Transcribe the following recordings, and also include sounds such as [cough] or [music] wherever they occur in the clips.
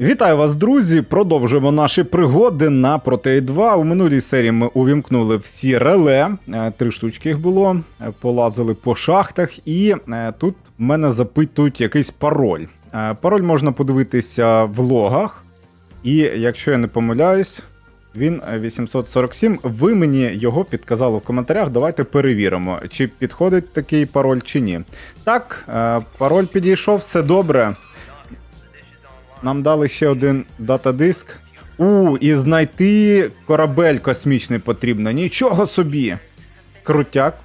Вітаю вас, друзі! Продовжуємо наші пригоди на Протей 2. У минулій серії ми увімкнули всі реле. Е, Три штучки їх було. Е, Полазили по шахтах, і е, тут мене запитують якийсь пароль. Пароль можна подивитися в логах. І якщо я не помиляюсь, він е, 847. Ви мені його підказали в коментарях. Давайте перевіримо, чи підходить такий пароль, чи ні. Так, пароль підійшов, все добре. Нам дали ще один датадиск. У, і знайти корабель космічний потрібно. Нічого собі. Крутяк.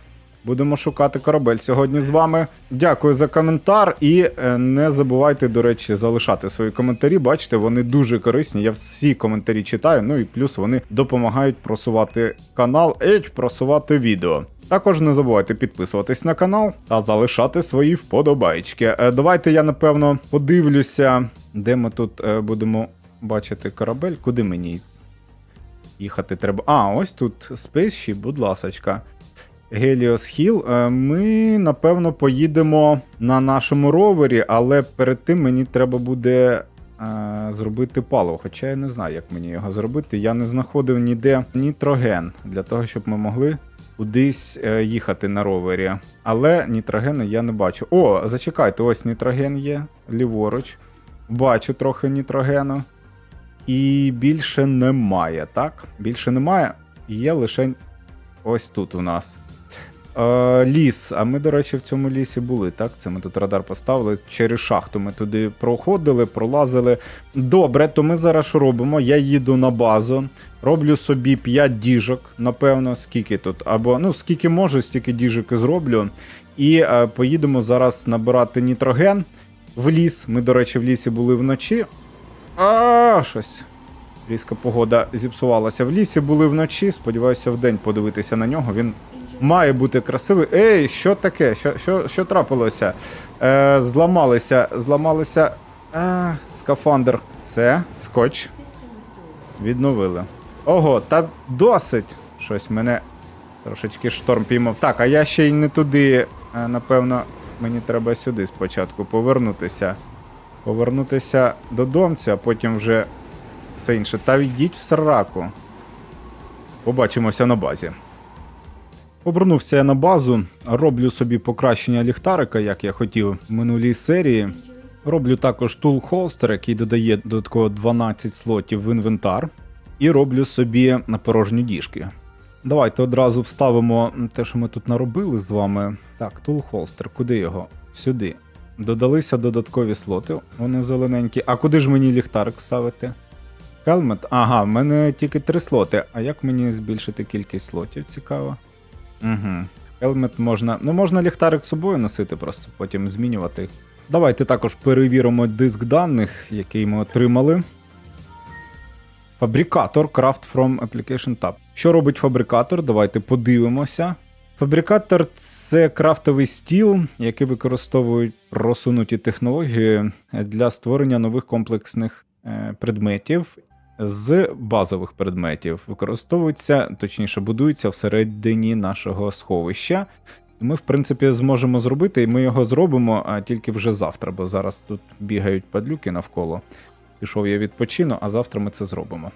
Будемо шукати корабель сьогодні з вами. Дякую за коментар. І е, не забувайте, до речі, залишати свої коментарі. Бачите, вони дуже корисні. Я всі коментарі читаю. Ну і плюс вони допомагають просувати канал і просувати відео. Також не забувайте підписуватись на канал та залишати свої вподобайки. Е, Давайте я напевно подивлюся, де ми тут е, будемо бачити корабель. Куди мені їхати треба? А, ось тут Spaceship, будь ласочка. Helios Hill. Е, Ми, напевно, поїдемо на нашому ровері, але перед тим мені треба буде е, зробити паливо. Хоча я не знаю, як мені його зробити. Я не знаходив ніде нітроген для того, щоб ми могли кудись е, їхати на ровері. Але нітрогени я не бачу. О, зачекайте, ось нітроген є ліворуч. Бачу трохи нітрогену. І більше немає, так? Більше немає. Є лише ось тут у нас. Ліс. А ми, до речі, в цьому лісі були, так? Це ми тут радар поставили. Через шахту ми туди проходили, пролазили. Добре, то ми зараз що робимо? Я їду на базу, роблю собі 5 діжок, напевно, скільки тут. Або ну, скільки можу, стільки діжок і зроблю. І е, поїдемо зараз набирати нітроген в ліс. Ми, до речі, в лісі були вночі. А, щось. Різка погода зіпсувалася. В лісі були вночі. Сподіваюся, вдень подивитися на нього. Він має бути красивий. Ей, що таке? Що, що, що трапилося? Е, зламалися, зламалися. А, скафандр. Це скотч. Відновили. Ого, та досить. Щось мене трошечки шторм піймав. Так, а я ще й не туди. Е, Напевно, мені треба сюди спочатку повернутися. Повернутися додому, а потім вже все інше. Та йдіть в сраку. Побачимося на базі. Повернувся я на базу, роблю собі покращення ліхтарика, як я хотів в минулій серії. Роблю також тул холстер, який додає додатково 12 слотів в інвентар. І роблю собі на порожні діжки. Давайте одразу вставимо те, що ми тут наробили з вами. Так, тул холстер, куди його? Сюди. Додалися додаткові слоти, вони зелененькі. А куди ж мені ліхтарик вставити? Хелмет? Ага, в мене тільки три слоти. А як мені збільшити кількість слотів? Цікаво. Угу. Хелмет можна. Ну, можна ліхтарик з собою носити, просто потім змінювати. Давайте також перевіримо диск даних, який ми отримали. Фабрикатор Craft from Application Tab. Що робить фабрикатор? Давайте подивимося. Фабрикатор це крафтовий стіл, який використовують просунуті технології для створення нових комплексних е, предметів з базових предметів. Використовуються, точніше, будуються всередині нашого сховища. Ми, в принципі, зможемо зробити, і ми його зробимо а тільки вже завтра, бо зараз тут бігають падлюки навколо. Пішов я відпочину, а завтра ми це зробимо.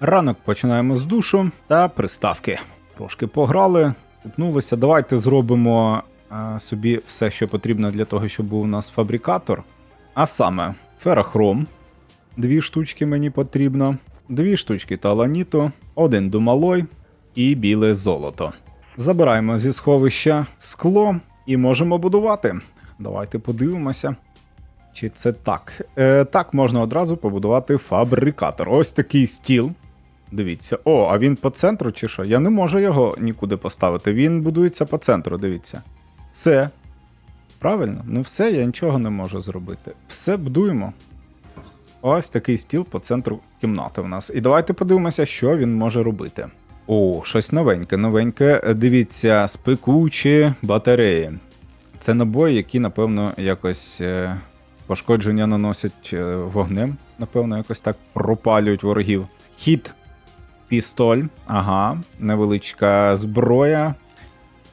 Ранок починаємо з душу та приставки. Трошки пограли, купнулися. Давайте зробимо а, собі все, що потрібно для того, щоб був у нас фабрикатор. А саме ферохром. Дві штучки мені потрібно, дві штучки таланіту, один думалой і біле золото. Забираємо зі сховища скло і можемо будувати. Давайте подивимося. Чи це так? Е, так можна одразу побудувати фабрикатор. Ось такий стіл. Дивіться. О, а він по центру чи що? Я не можу його нікуди поставити. Він будується по центру, дивіться. Все. Правильно? Ну все, я нічого не можу зробити. Все будуємо. Ось такий стіл по центру кімнати в нас. І давайте подивимося, що він може робити. О, щось новеньке, новеньке. Дивіться, спекучі батареї. Це набої, які, напевно, якось е, пошкодження наносять е, вогнем. Напевно, якось так пропалюють ворогів. Хід, пістоль, ага, невеличка зброя.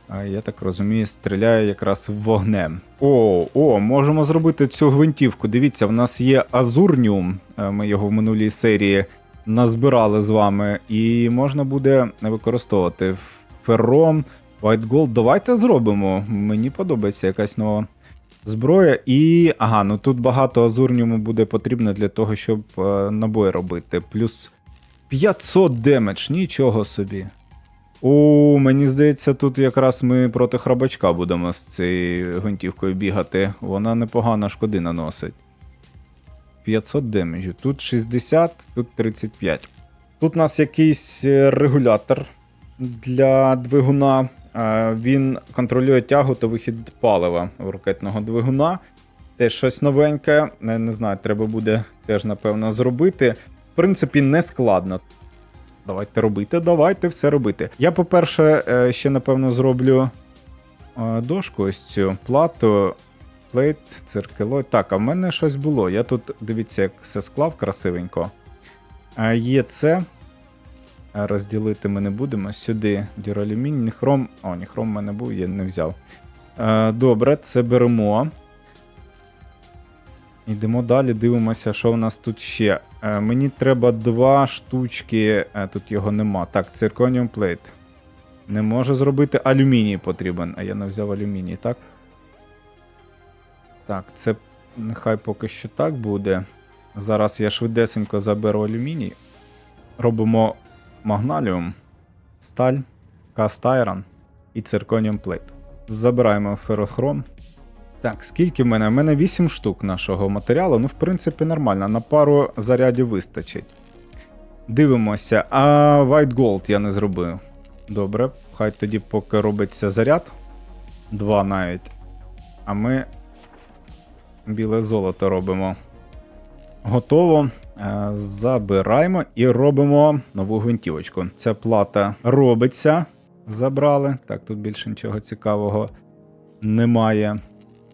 А я так розумію, стріляє якраз вогнем. О, о, можемо зробити цю гвинтівку. Дивіться, в нас є Азурніум. е, Ми його в минулій серії назбирали з вами, і можна буде використовувати ферром, White Gold. Давайте зробимо. Мені подобається якась нова зброя. І. Ага, ну тут багато азурніуму буде потрібно для того, щоб е, набої робити. Плюс 500 демедж, нічого собі. О, мені здається, тут якраз ми проти храбачка будемо з цією гвинтівкою бігати. Вона непогано шкоди наносить. 500 демеджу. Тут 60, тут 35. Тут у нас якийсь е, регулятор для двигуна. Е, Він контролює тягу та вихід палива ракетного двигуна. Теж щось новеньке. Не, не знаю, треба буде теж, напевно, зробити. В принципі, не складно. Давайте робити, давайте все робити. Я, по-перше, е, ще, напевно, зроблю е, дошку ось цю плату. Плейт, циркелой. Так, а в мене щось було. Я тут, дивіться, як все склав красивенько. Е, Є це. Розділити ми не будемо. Сюди дюралюмінь, хром. О, ні, хром в мене був, я не взяв. Добре, це беремо. Йдемо далі, дивимося, що в нас тут ще. Е, мені треба два штучки. Е, тут його нема. Так, цирконіум плейт. Не можу зробити. Алюміній потрібен. А я не взяв алюміній, так? Так, це нехай поки що так буде. Зараз я швидесенько заберу алюміній. Робимо магналіум, сталь, кастайрон і цирконіум плейт. Забираємо ферохром. Так, скільки в мене? У мене 8 штук нашого матеріалу. Ну, в принципі, нормально. На пару зарядів вистачить. Дивимося. А White Gold я не зробив. Добре, хай тоді поки робиться заряд. Два навіть. А ми біле золото робимо. Готово. Е, Забираємо і робимо нову гвинтівочку. Ця плата робиться. Забрали. Так, тут більше нічого цікавого немає.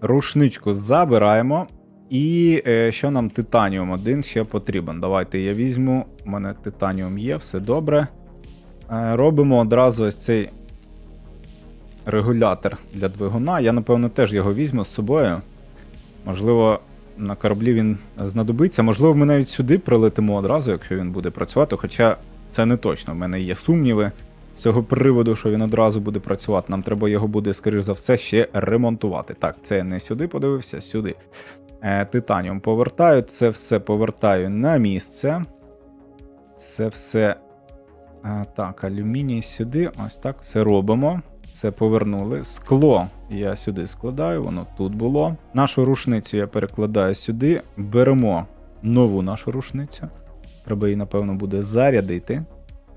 Рушничку забираємо. І е, що нам титаніум один ще потрібен. Давайте я візьму. У мене титаніум є, все добре. Е, робимо одразу ось цей регулятор для двигуна. Я, напевно, теж його візьму з собою. Можливо, на кораблі він знадобиться. Можливо, ми навіть сюди прилетимо одразу, якщо він буде працювати. Хоча це не точно. У мене є сумніви з цього приводу, що він одразу буде працювати. Нам треба його буде, скоріш за все, ще ремонтувати. Так, це не сюди подивився, сюди. Е, Титаніум повертаю, це все повертаю на місце. Це все. е, так, алюміній сюди. Ось так все робимо. Це повернули. Скло я сюди складаю, воно тут було. Нашу рушницю я перекладаю сюди. Беремо нову нашу рушницю. Треба її, напевно, буде зарядити.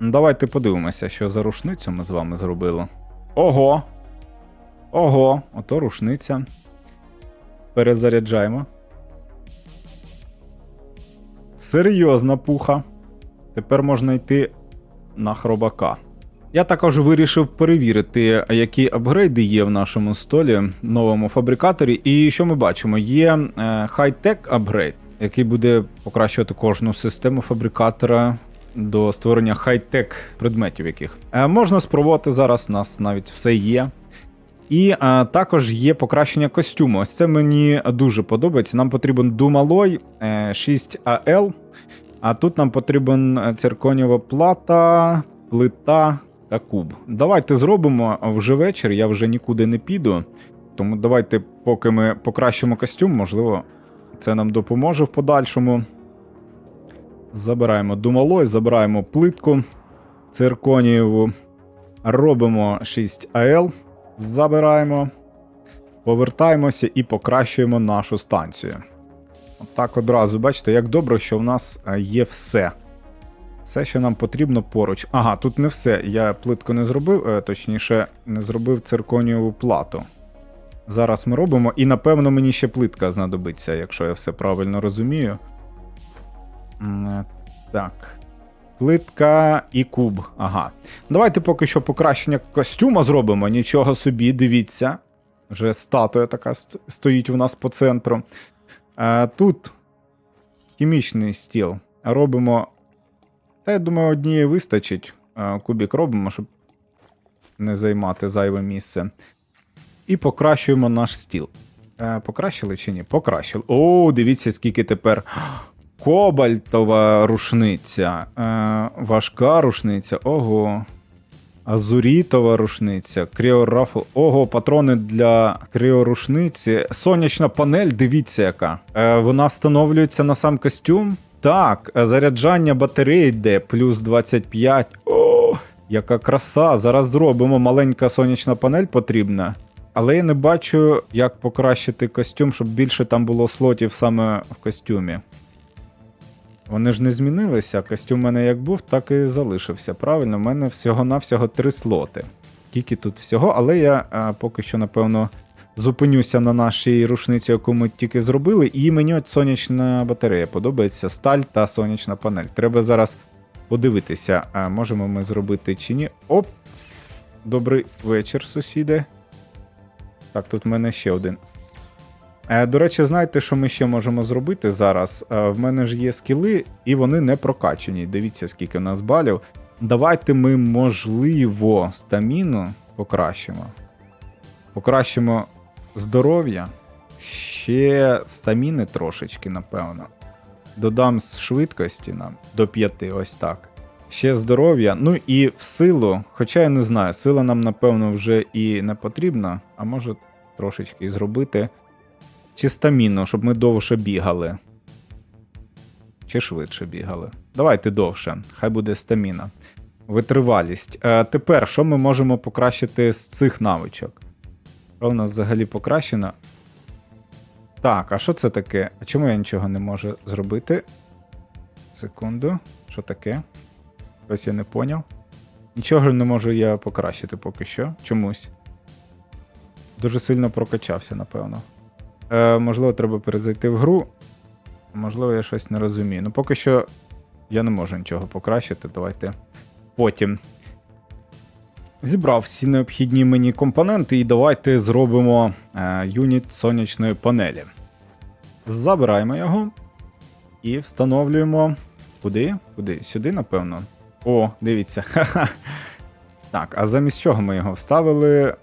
Давайте подивимося, що за рушницю ми з вами зробили. Ого! Ого, ото рушниця. Перезаряджаємо. Серйозна пуха. Тепер можна йти на хробака. Я також вирішив перевірити, які апгрейди є в нашому столі, новому фабрикаторі. І що ми бачимо? Є е, хай-тек апгрейд, який буде покращувати кожну систему фабрикатора до створення хай-тек предметів яких. Е, можна спробувати зараз, у нас навіть все є. І е, також є покращення костюму. Ось це мені дуже подобається. Нам потрібен Думалой е, 6AL. А тут нам потрібен е, цирконієва плата, плита та куб. Давайте зробимо вже вечір, я вже нікуди не піду. Тому давайте, поки ми покращимо костюм, можливо, це нам допоможе в подальшому. Забираємо думалой, забираємо плитку цирконієву, робимо 6АЛ, забираємо, повертаємося і покращуємо нашу станцію. Отак одразу, бачите, як добре, що в нас е, є все. Все, що нам потрібно поруч. Ага, тут не все. Я плитку не зробив, е, точніше, не зробив цирконієву плату. Зараз ми робимо, і напевно мені ще плитка знадобиться, якщо я все правильно розумію. Е, Так. Плитка і куб. Ага. Давайте поки що покращення костюма зробимо. Нічого собі, дивіться. Вже статуя така стоїть у нас по центру. Е, тут хімічний стіл. Робимо. Та я думаю, однієї вистачить. Е, кубік робимо, щоб не займати зайве місце. І покращуємо наш стіл. Покращили чи ні? Покращили. О, дивіться, скільки тепер. Кобальтова рушниця. Е, важка рушниця. Ого. Азурітова рушниця, кріорафл. Ого, патрони для кріорушниці. Сонячна панель, дивіться яка. Е, вона встановлюється на сам костюм. Так, е, заряджання батареї йде, плюс 25. О, яка краса. Зараз зробимо маленька сонячна панель потрібна. Але я не бачу, як покращити костюм, щоб більше там було слотів саме в костюмі. Вони ж не змінилися. Костюм у мене як був, так і залишився. Правильно, у мене всього-навсього три слоти. Скільки тут всього, але я а, поки що, напевно, зупинюся на нашій рушниці, яку ми тільки зробили, і мені от сонячна батарея подобається сталь та сонячна панель. Треба зараз подивитися, а можемо ми зробити чи ні. Оп! Добрий вечір, сусіди. Так, тут в мене ще один. Е, До речі, знаєте, що ми ще можемо зробити зараз? Е, В мене ж є скіли, і вони не прокачані. Дивіться, скільки в нас балів. Давайте ми, можливо, стаміну покращимо. Покращимо здоров'я. Ще стаміни трошечки, напевно. Додам з швидкості нам до 5, ось так. Ще здоров'я. Ну і в силу, хоча я не знаю, сила нам, напевно, вже і не потрібна, а може трошечки зробити. Чи стаміну, щоб ми довше бігали. Чи швидше бігали. Давайте довше, хай буде стаміна. Витривалість. Е, тепер, що ми можемо покращити з цих навичок? Що в нас взагалі покращено? Так, а що це таке? А чому я нічого не можу зробити? Секунду. Що таке? Ось я не поняв. Нічого не можу я покращити поки що. Чомусь. Дуже сильно прокачався, напевно. Е, можливо, треба перезайти в гру. Можливо, я щось не розумію. Ну, поки що я не можу нічого покращити. Давайте потім. Зібрав всі необхідні мені компоненти, і давайте зробимо е, юніт сонячної панелі. Забираємо його і встановлюємо. Куди? Куди? Сюди, напевно. О, дивіться. [laughs] Ха-ха. Так, а замість чого ми його вставили?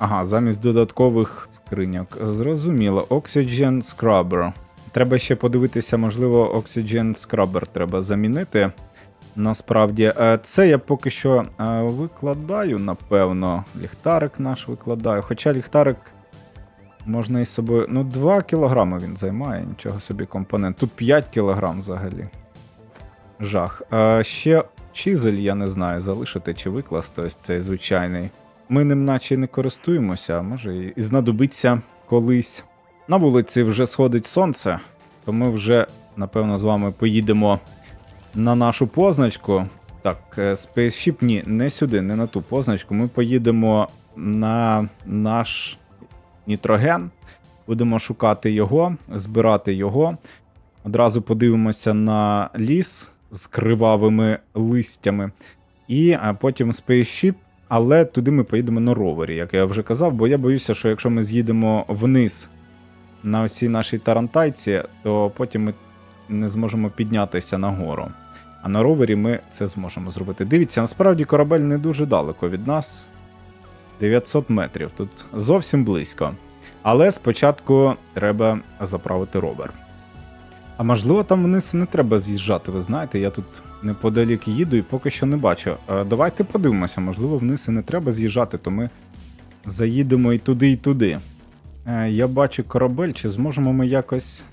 Ага, замість додаткових скриньок. Зрозуміло. Oxygen Scrubber. Треба ще подивитися, можливо, Oxygen Scrubber треба замінити. Насправді, Е, це я поки що е, викладаю, напевно. Ліхтарик наш викладаю. Хоча ліхтарик можна із собою. Ну, 2 кілограми він займає, нічого собі компонент. Тут 5 кілограм взагалі. Жах. Е, Ще чизель, я не знаю, залишити чи викласти ось цей звичайний. Ми ним наче не користуємося, а може і знадобиться колись. На вулиці вже сходить сонце, то ми вже, напевно, з вами поїдемо на нашу позначку. Так, е, Spaceship, ні, не сюди, не на ту позначку. Ми поїдемо на наш нітроген, будемо шукати його, збирати його. Одразу подивимося на ліс з кривавими листями. І а потім Spaceship але туди ми поїдемо на ровері, як я вже казав, бо я боюся, що якщо ми з'їдемо вниз на всій нашій тарантайці, то потім ми не зможемо піднятися нагору. А на ровері ми це зможемо зробити. Дивіться, насправді корабель не дуже далеко від нас. 900 метрів, тут зовсім близько. Але спочатку треба заправити ровер. А можливо, там вниз не треба з'їжджати, ви знаєте, я тут неподалік їду і поки що не бачу. Давайте подивимося, можливо, вниз і не треба з'їжджати, то ми заїдемо і туди, і туди. Е, я бачу корабель, чи зможемо ми якось.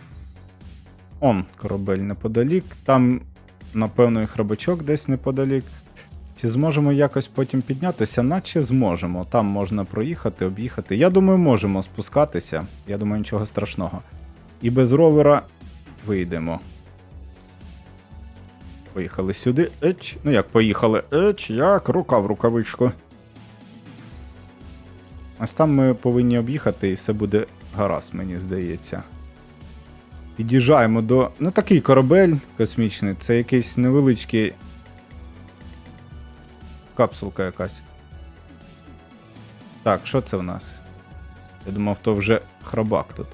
Он, корабель неподалік. Там, напевно, і храбачок десь неподалік. Чи зможемо якось потім піднятися? Наче зможемо. Там можна проїхати, об'їхати. Я думаю, можемо спускатися. Я думаю, нічого страшного. І без ровера вийдемо. Поїхали сюди. Еч. Ну як поїхали? Еч, як рука в рукавичку. Ось там ми повинні об'їхати і все буде гаразд, мені здається. Під'їжджаємо до. Ну, такий корабель космічний, це якийсь невеличкий. Капсулка якась. Так, що це в нас? Я думав, то вже храбак тут.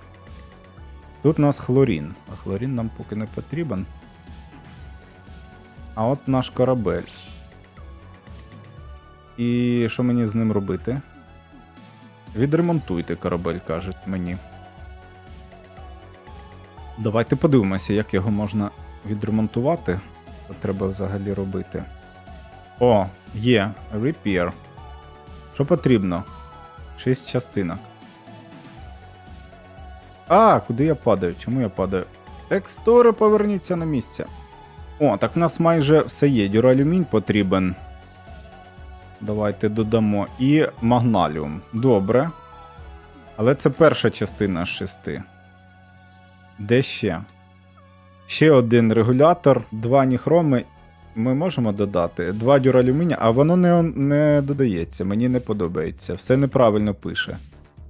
Тут у нас хлорін, а хлорін нам поки не потрібен. А от наш корабель. І що мені з ним робити? Відремонтуйте корабель, кажуть мені. Давайте подивимося, як його можна відремонтувати. Що треба взагалі робити. О, є Repair. Що потрібно? Шість частинок. А, куди я падаю? Чому я падаю? Текстури, поверніться на місце. О, так в нас майже все є. Дюралюмінь потрібен. Давайте додамо. І магналіум. Добре. Але це перша частина з шести. Де ще? Ще один регулятор, два ніхроми. Ми можемо додати. Два дюралюмінія, а воно не, не додається, мені не подобається. Все неправильно пише.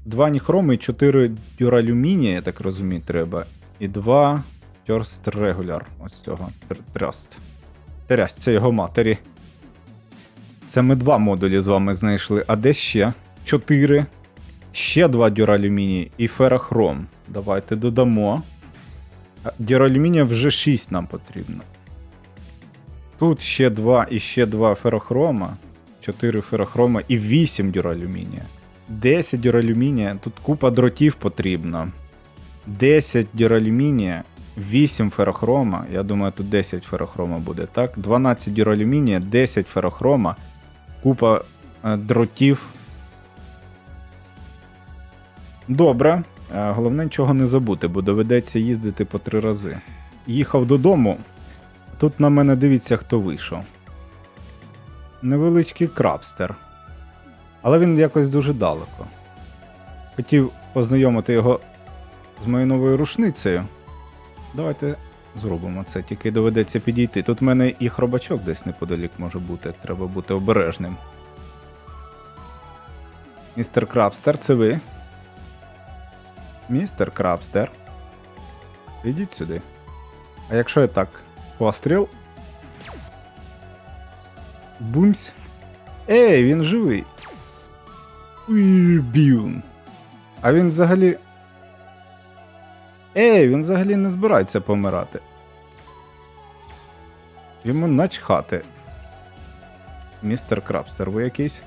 Два ніхроми і чотири дюралюмінія, я так розумію, треба. І два тьорст регуляр. Ось цього. Тряст. Тряст, це його матері. Це ми два модулі з вами знайшли. А де ще? Чотири. Ще два дюралюмінії і ферохром. Давайте додамо. Дюралюмінія вже 6 нам потрібно. Тут ще два і ще два ферохрома. 4 ферохрома і 8 дюралюмінія. 10 дюралюмінія. Тут купа дротів потрібно. 10 дюралюмінія, 8 ферохрома. Я думаю, тут 10 ферохрома буде, так? 12 дюралюмінія, 10 ферохрома, купа е, дротів. Добре. Е, Головне нічого не забути, бо доведеться їздити по три рази. Їхав додому. Тут на мене дивіться, хто вийшов. Невеличкий крабстер. Але він якось дуже далеко. Хотів познайомити його з моєю новою рушницею. Давайте зробимо це, тільки доведеться підійти. Тут в мене і хробачок десь неподалік може бути, треба бути обережним. Містер Крабстер, це ви? Містер Крабстер. Ідіть сюди. А якщо я так постріл. Бумсь. Ей, він живий. А він взагалі. Ей, він взагалі не збирається помирати. Йому начхати. Містер Крабстер, ви якийсь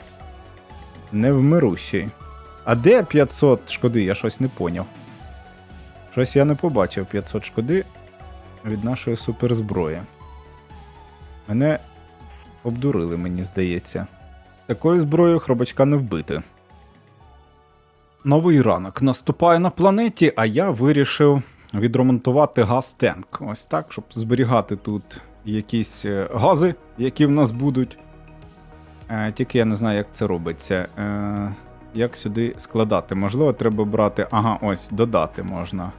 невмирущий. А де 500 шкоди? Я щось не поняв. Щось я не побачив 500 шкоди від нашої суперзброї. Мене обдурили, мені здається. Такою зброєю хробачка не вбити. Новий ранок наступає на планеті, а я вирішив відремонтувати газ-тенк. Ось так, щоб зберігати тут якісь е, гази, які в нас будуть. Е, тільки я не знаю, як це робиться. Е, як сюди складати? Можливо, треба брати. Ага, ось, додати можна.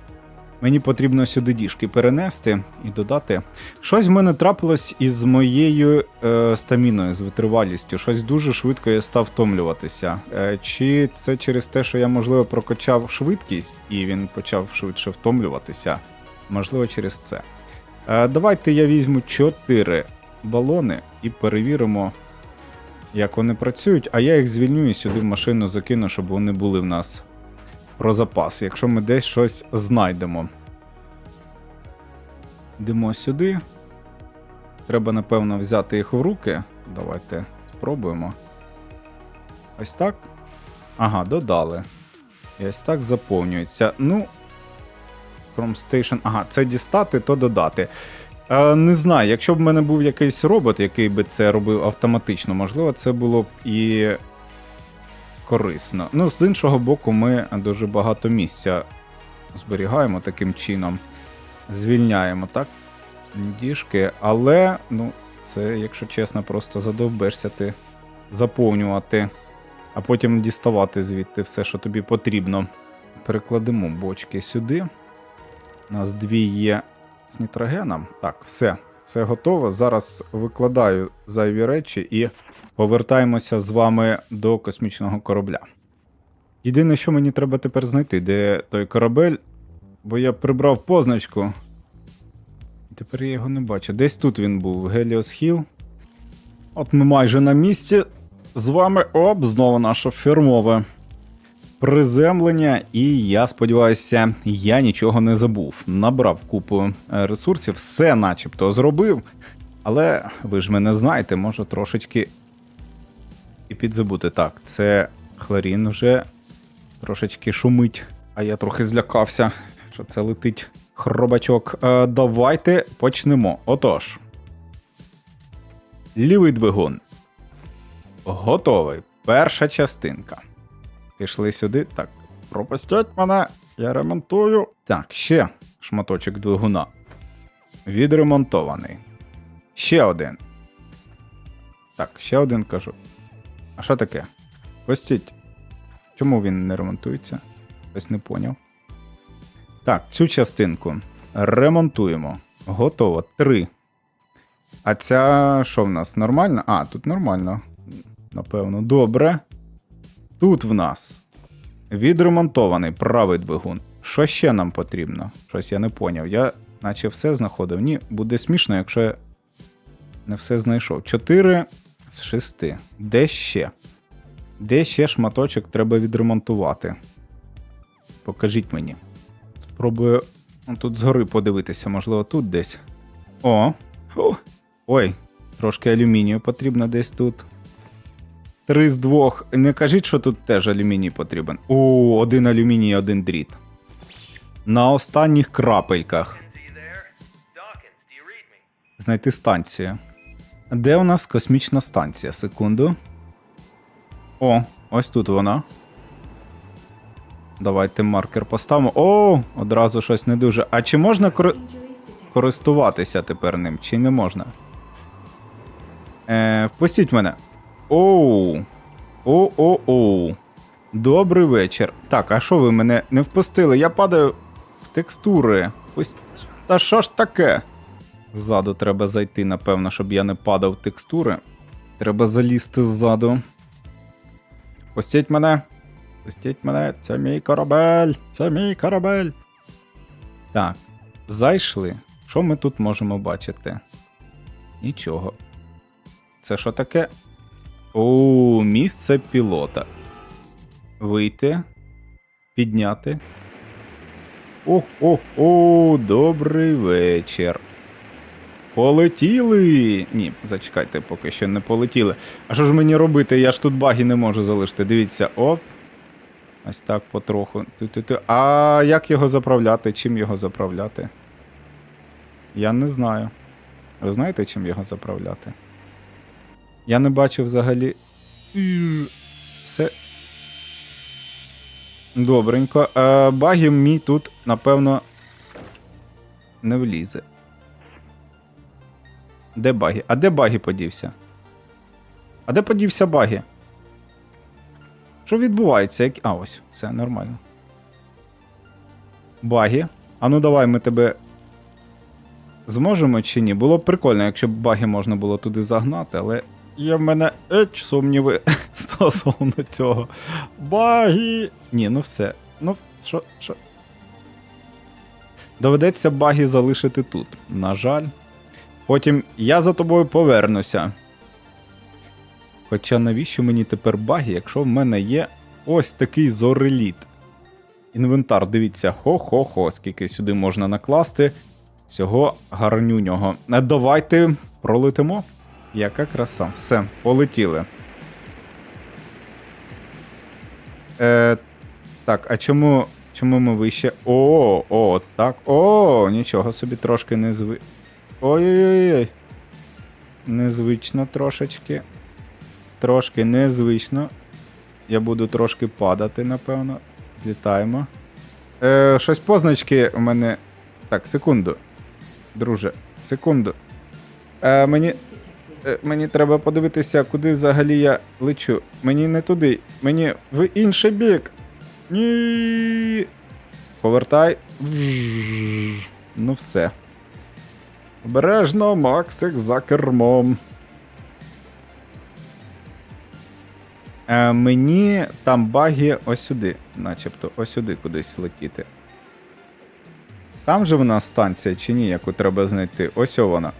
Мені потрібно сюди діжки перенести і додати. Щось в мене трапилось із моєю е, стаміною, з витривалістю. Щось дуже швидко я став втомлюватися. Е, чи це через те, що я, можливо, прокачав швидкість і він почав швидше втомлюватися? Можливо, через це. Е, давайте я візьму 4 балони і перевіримо, як вони працюють, а я їх звільню і сюди в машину закину, щоб вони були в нас про запас, якщо ми десь щось знайдемо. Йдемо сюди. Треба, напевно, взяти їх в руки. Давайте спробуємо. Ось так. Ага, додали. І ось так заповнюється. Ну. From Station. Ага, це дістати, то додати. Е, не знаю, якщо б в мене був якийсь робот, який би це робив автоматично, можливо, це було б і корисно. Ну, з іншого боку, ми дуже багато місця зберігаємо таким чином. Звільняємо, так? Діжки, але, ну, це, якщо чесно, просто задовбешся ти заповнювати, а потім діставати звідти все, що тобі потрібно. Перекладемо бочки сюди. У нас дві є з нітрогеном. Так, все, все готово. Зараз викладаю зайві речі і повертаємося з вами до космічного корабля. Єдине, що мені треба тепер знайти, де той корабель, бо я прибрав позначку. Тепер я його не бачу. Десь тут він був, Геліос Хіл. От ми майже на місці. З вами оп, знову наше фірмове приземлення, і я сподіваюся, я нічого не забув. Набрав купу е, ресурсів, все начебто зробив. Але ви ж мене знаєте, можу трошечки і підзабути. Так, це хлорін вже трошечки шумить, а я трохи злякався, що це летить хробачок. Е, давайте почнемо. Отож. Лівий двигун. Готовий. Перша частинка. Пішли сюди. Так, пропустять мене. Я ремонтую. Так, ще шматочок двигуна. Відремонтований. Ще один. Так, ще один кажу. А що таке? Пустіть. Чому він не ремонтується? Хтось не поняв. Так, цю частинку ремонтуємо. Готово. Три. А ця що в нас? Нормально? А, тут нормально. Напевно. Добре. Тут в нас відремонтований правий двигун. Що ще нам потрібно? Щось я не поняв. Я наче все знаходив. Ні, буде смішно, якщо я не все знайшов. 4 з 6. Де ще? Де ще шматочок треба відремонтувати? Покажіть мені. Спробую тут згори подивитися, можливо, тут десь. О! Ой, трошки алюмінію потрібно десь тут. Три з двох. Не кажіть, що тут теж алюміній потрібен. О, один алюміній, один дріт. На останніх крапельках. Знайти станцію. Де у нас космічна станція? Секунду. О, ось тут вона. Давайте маркер поставимо. О, одразу щось не дуже. А чи можна кори... користуватися тепер ним, чи не можна? Е, впустіть мене. Оу. О-о-оу. Добрий вечір. Так, а що ви мене не впустили? Я падаю в текстури. Та що ж таке? Ззаду треба зайти, напевно, щоб я не падав текстури. Треба залізти ззаду. Пустіть мене. Пустіть мене, це мій корабель. Це мій корабель. Так, зайшли. Що ми тут можемо бачити? Нічого. Це що таке? О, місце пілота. Вийти. Підняти. О-о-о, добрий вечір. Полетіли. Ні, зачекайте, поки що не полетіли. А що ж мені робити? Я ж тут баги не можу залишити. Дивіться, оп. Ось так потроху. А як його заправляти? Чим його заправляти? Я не знаю. Ви знаєте, чим його заправляти? Я не бачу взагалі. Все. Добренько. А, багів мій тут, напевно, не влізе. Де баги? А де баги подівся? А де подівся баги? Що відбувається? Як... А, ось, все нормально. Баги. А ну давай ми тебе. Зможемо чи ні? Було б прикольно, якщо б баги можна було туди загнати, але є в мене еч сумніви [laughs] стосовно цього. Баги. Ні, ну все. Ну, що. Доведеться баги залишити тут. На жаль. Потім я за тобою повернуся. Хоча навіщо мені тепер баги, якщо в мене є ось такий зореліт. Інвентар, дивіться, хо-хо-хо, скільки сюди можна накласти. Всього гарнюнього. Е, Давайте пролетимо. Яка краса. Все, полетіли. Е, так, а чому, чому ми вище? О, о, так. О, нічого собі трошки не зви. Ой-ой-ой. Незвично трошечки. Трошки незвично. Я буду трошки падати, напевно. Злітаємо. Е, щось позначки у мене. Так, секунду. Друже, секунду. Е, мені. Е, мені треба подивитися, куди взагалі я лечу. Мені не туди, мені в інший бік. Ні. Повертай. Ну все. Обережно, Максик за кермом. Е, мені там баги ось сюди, начебто, ось сюди кудись летіти. Там же в нас станція чи ні, яку треба знайти. Ось вона.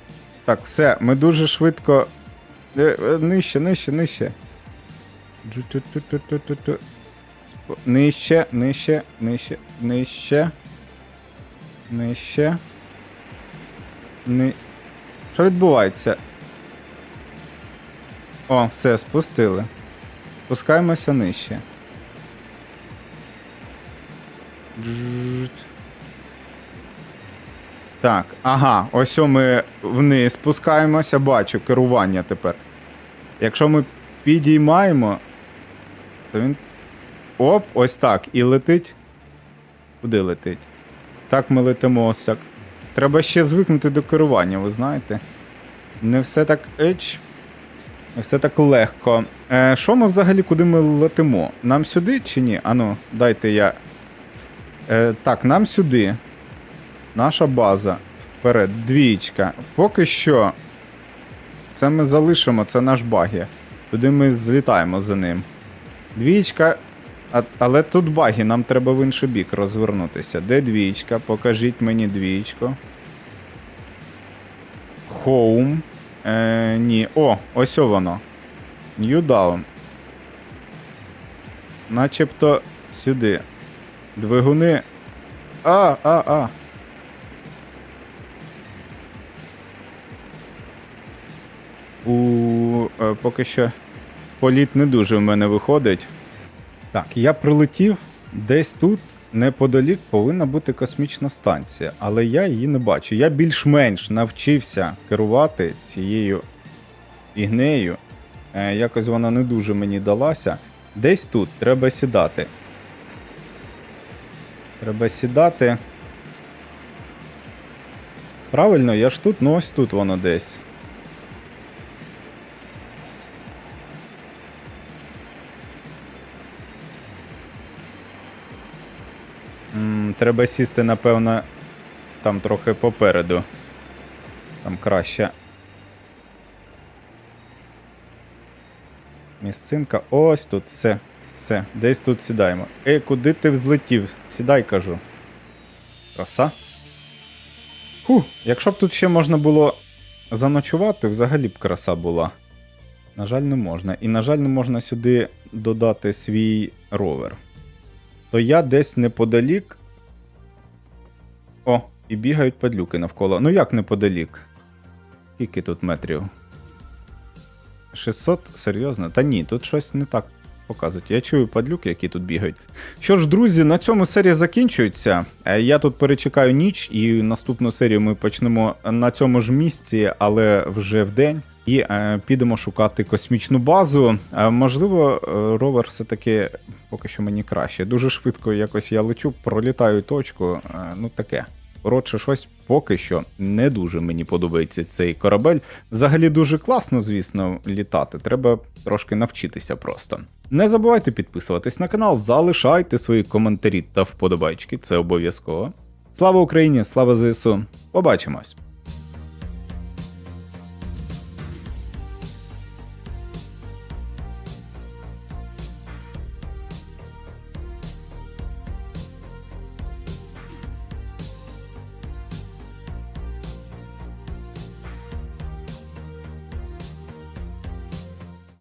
Так, все, ми дуже швидко. Е, е, Нижче, нижче, нижче. Нижче, нижче, нижче, нижче. Нижче. Ни... Що відбувається? О, все, спустили. Спускаємося нижче. Так, ага, ось ми вниз спускаємося, бачу керування тепер. Якщо ми підіймаємо, то він. Оп, ось так. І летить. Куди летить? Так ми летимо ось так. Треба ще звикнути до керування, ви знаєте. Не все так еч. Не все так легко. Е, що ми взагалі куди ми летимо? Нам сюди чи ні? Ану, дайте я. Е, так, нам сюди. Наша база. Вперед, двічка. Поки що. Це ми залишимо, це наш багі. Туди ми злітаємо за ним. Двічка. А, але тут баги, нам треба в інший бік розвернутися. Де двічка? Покажіть мені двічку. Home. Е, ні. О, ось воно. New Down. Начебто сюди. Двигуни. А, а, а. У е, поки що політ не дуже в мене виходить. Так, я прилетів десь тут. Неподалік повинна бути космічна станція, але я її не бачу. Я більш-менш навчився керувати цією ігнею. Е, якось вона не дуже мені далася. Десь тут треба сідати. Треба сідати. Правильно, я ж тут, ну ось тут воно десь. Треба сісти, напевно, там трохи попереду. Там краще. Місцинка. Ось тут, все. Все. Десь тут сідаємо. Ей, куди ти взлетів? Сідай, кажу. Краса. Ху, якщо б тут ще можна було заночувати, взагалі б краса була. На жаль, не можна. І, на жаль, не можна сюди додати свій ровер. То я десь неподалік. О, і бігають падлюки навколо. Ну як неподалік? Скільки тут метрів? 600? Серйозно? Та ні, тут щось не так показують. Я чую падлюки, які тут бігають. Що ж, друзі, на цьому серія закінчується. Е, Я тут перечекаю ніч, і наступну серію ми почнемо на цьому ж місці, але вже в день. І е, підемо шукати космічну базу. Е, можливо, е, ровер все-таки поки що мені краще. Дуже швидко якось я лечу, пролітаю точку. Е, ну таке. Коротше, щось поки що не дуже мені подобається цей корабель. Взагалі дуже класно, звісно, літати. Треба трошки навчитися просто. Не забувайте підписуватись на канал, залишайте свої коментарі та вподобайки, це обов'язково. Слава Україні, слава ЗСУ! Побачимось!